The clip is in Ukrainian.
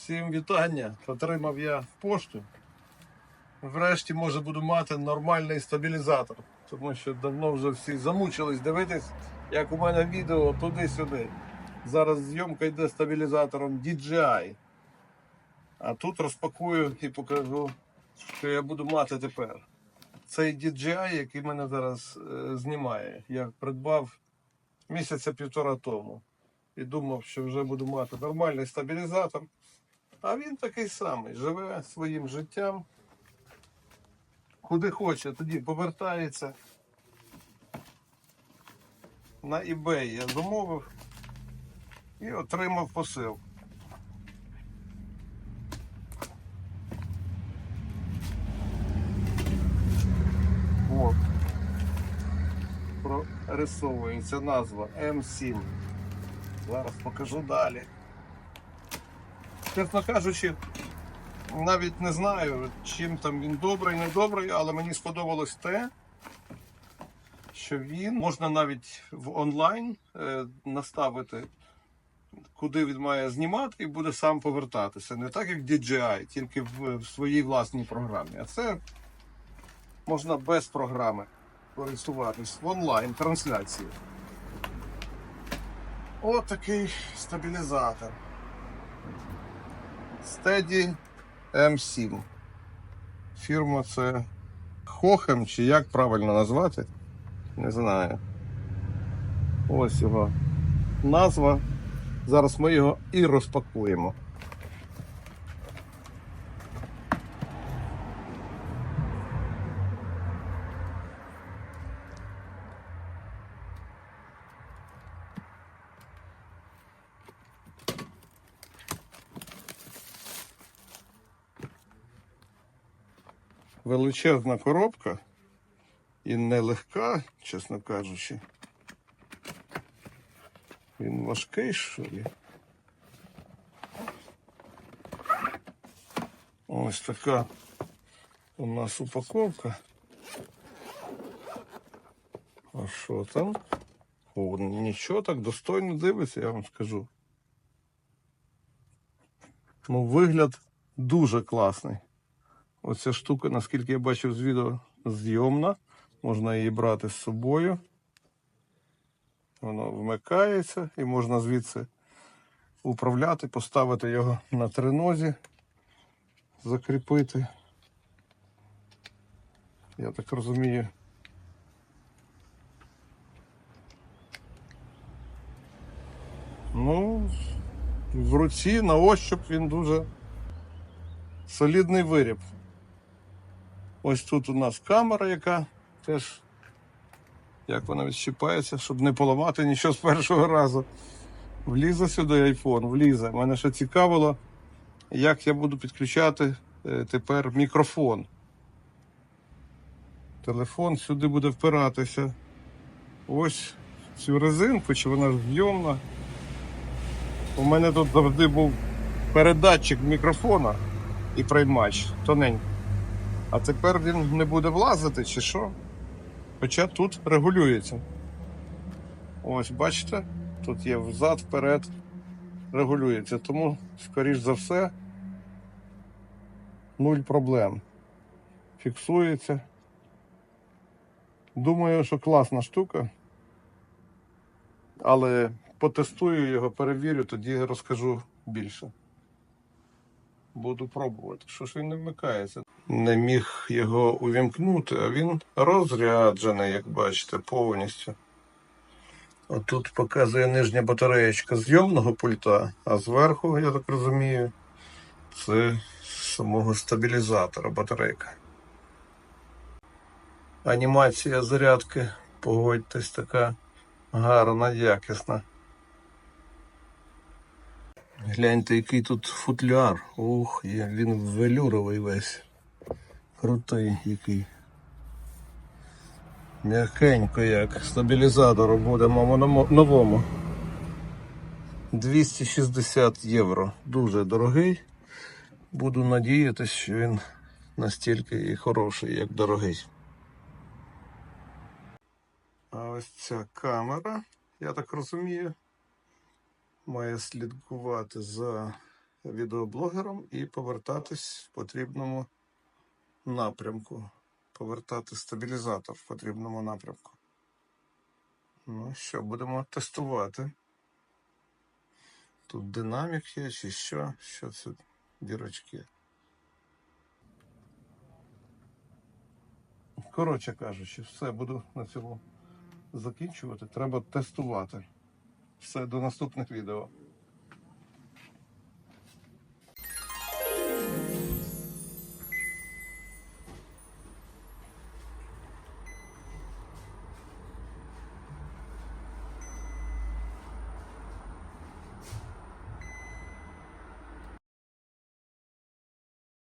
Всім вітання. Отримав я пошту. Врешті, може, буду мати нормальний стабілізатор. Тому що давно вже всі замучились дивитись, як у мене відео туди-сюди. Зараз зйомка йде стабілізатором DJI. А тут розпакую і покажу, що я буду мати тепер. Цей DJI, який мене зараз е, знімає, я придбав місяця півтора тому. І думав, що вже буду мати нормальний стабілізатор. А він такий самий, живе своїм життям. Куди хоче, тоді повертається. На eBay я замовив і отримав посил. От. Прорисовується назва М7. Зараз покажу далі. Чесно кажучи, навіть не знаю, чим там він добрий, не добрий, але мені сподобалось те, що він можна навіть в онлайн е, наставити, куди він має знімати, і буде сам повертатися. Не так, як DJI, тільки в, в своїй власній програмі. А це можна без програми користуватись в онлайн трансляції. От такий стабілізатор. Steady M7. Фірма це Хохем, чи як правильно назвати? Не знаю. Ось його назва. Зараз ми його і розпакуємо. Величезна коробка і нелегка, чесно кажучи. Він важкий, що ли. Ось така у нас упаковка. А що там? О, нічого так достойно дивиться, я вам скажу. Ну, вигляд дуже класний. Оця штука, наскільки я бачив з відео, зйомна. Можна її брати з собою. Воно вмикається і можна звідси управляти, поставити його на тринозі, закріпити. Я так розумію. Ну, в руці на ощуп він дуже солідний виріб. Ось тут у нас камера, яка теж, як вона відщипається, щоб не поламати нічого з першого разу. Влізе сюди айфон, влізе. Мене ще цікавило, як я буду підключати е, тепер мікрофон. Телефон сюди буде впиратися. Ось цю резинку, чи вона ж зйомна. У мене тут завжди був передатчик мікрофона і приймач тоненький. А тепер він не буде влазити чи що? Хоча тут регулюється. Ось, бачите, тут є взад, вперед, регулюється. Тому, скоріш за все, нуль проблем. Фіксується. Думаю, що класна штука. Але потестую його, перевірю, тоді розкажу більше. Буду пробувати. Що ж він не вмикається? Не міг його увімкнути, а він розряджений, як бачите, повністю. Отут показує нижня батареєчка зйомного пульта, а зверху, я так розумію, це самого стабілізатора батарейка. Анімація зарядки, погодьтесь, така гарна, якісна. Гляньте, який тут футляр. Ух, він велюровий весь. Крутий який. М'якенько як. Стабілізатору буде мamo, новому. 260 євро. Дуже дорогий. Буду надіятися, що він настільки і хороший, як дорогий. А ось ця камера, я так розумію, має слідкувати за відеоблогером і повертатись в потрібному напрямку. Повертати стабілізатор в потрібному напрямку. Ну що, будемо тестувати. Тут динамік є чи що? Що це дірочки? Коротше кажучи, все буду на цьому закінчувати. Треба тестувати. Все до наступних відео.